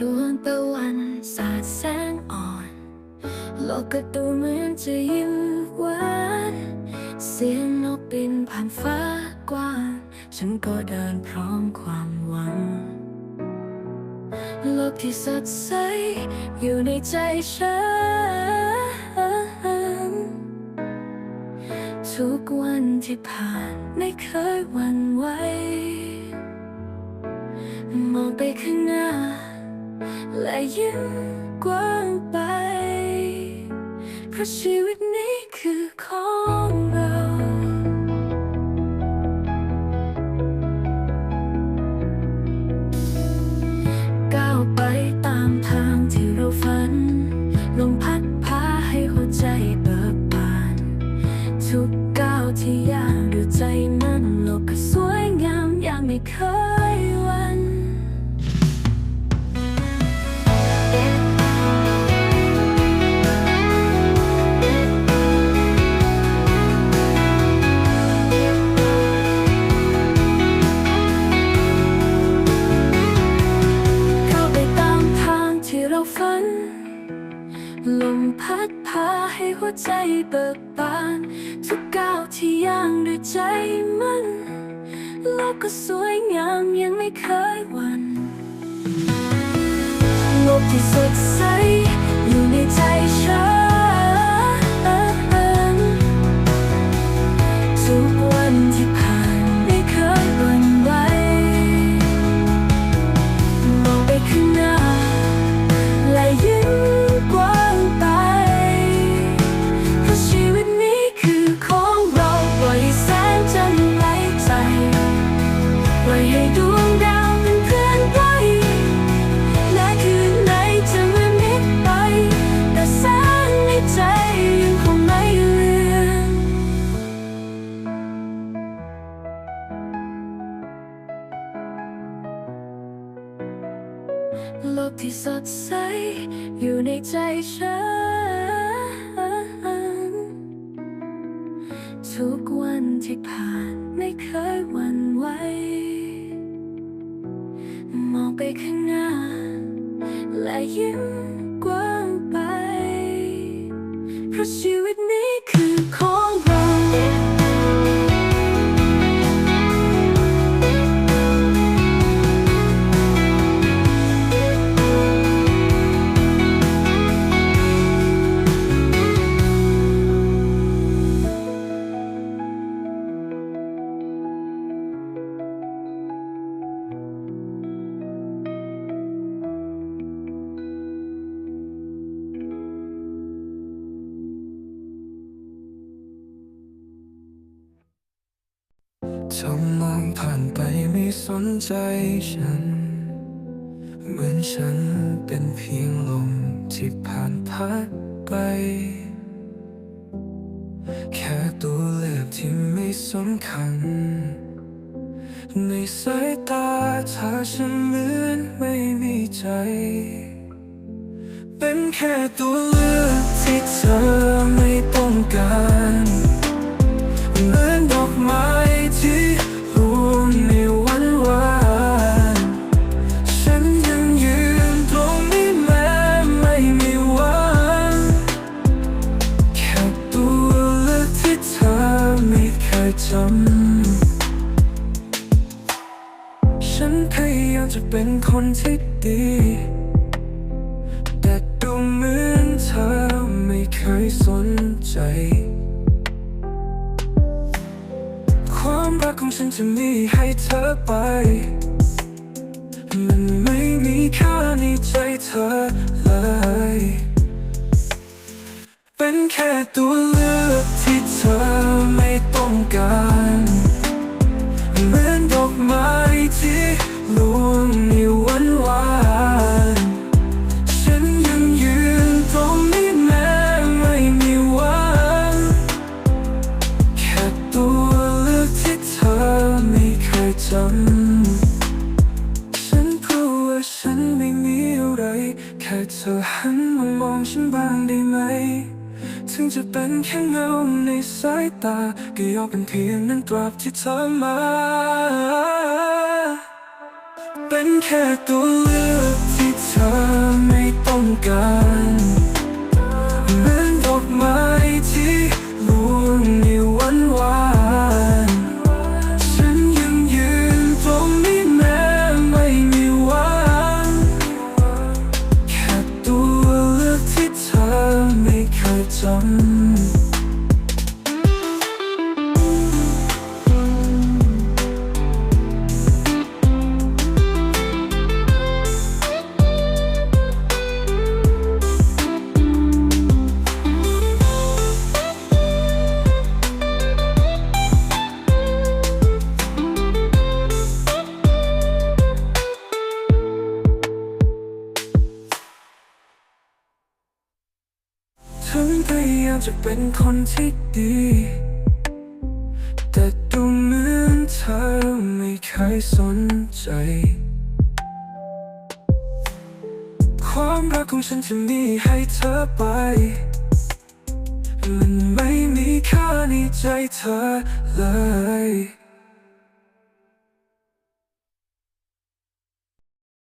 ดวงตะวันสาดแสงอ่อน โลกก็ดูเหมือนจะยิ้มหวานเสียงนกบินผ่านฟ้ากว้าง ฉันก็เดินพร้อมความหวัง โลกที่สดใสอยู่ในใจฉัน ทุกวันที่ผ่านไม่เคยหวั่นไหวมองไปข้างหน้า และยิ้มกว้างไปเพราะชีวิตนี้คือของ เบิกบานทุกก้าวที่ย่างด้วยใจมันโลกก็สวยงามยังไม่เคยวันโลกที่สดใสอยู่ในใจ ให้ดวงดาวเป็นเพื่อนไว้และคืนไหนจะมืดมิดไป แต่แสงในใจยังคงไม่เลือนโลกที่สดใสอยู่ในใจฉัน ทุกวันที่ผ่านไม่เคยหวั่นไหว ไปข้างหน้า และยิ้มกว้างไป เพราะชีวิตนี้คือของเรา เธอมองผ่านไปไม่สนใจฉัน เหมือนฉันเป็นเพียงลมที่ผ่านพัดไป แค่ตัวเลือกที่ไม่สำคัญ ในสายตาเธอฉันเหมือนไม่มีใจ เป็นแค่ตัวเลือกที่เธอไม่ต้องการ เหมือนดอกไม้ ฉันพยายามจะเป็นคนที่ดี แต่ดูเหมือนเธอไม่เคยสนใจ ความรักของฉันจะมีให้เธอไป มันไม่มีค่าในใจเธอเลย เป็นแค่ตัวเลือกที่เธอไม่ งในวันวานฉันยังยืนตรงนี้แม้ไม่มีวันแค่ตัวเลือกที่เธอไม่เคยจำฉันพูดว่าฉันไม่มีอะไร แค่เธอหันมามองฉันบ้างได้ไหมถึงจะเป็นแค่เงาในสายตา ก็ยอมเป็นเพียงนั้นตราบที่เธอมา เป็นแค่ตัวเลือกที่เธอไม่ต้องกันเหมือนดอกไม้ที่ร่วงในวันวานฉันยังยืนตรงนี้แม้ไม่มีวันแค่ตัวเลือกที่เธอไม่เคยจำ จะเป็นคนที่ดี แต่ดูเหมือนเธอไม่เคยสนใจ ความรักของฉันจะมีให้เธอไป มันไม่มีค่าในใจเธอเลย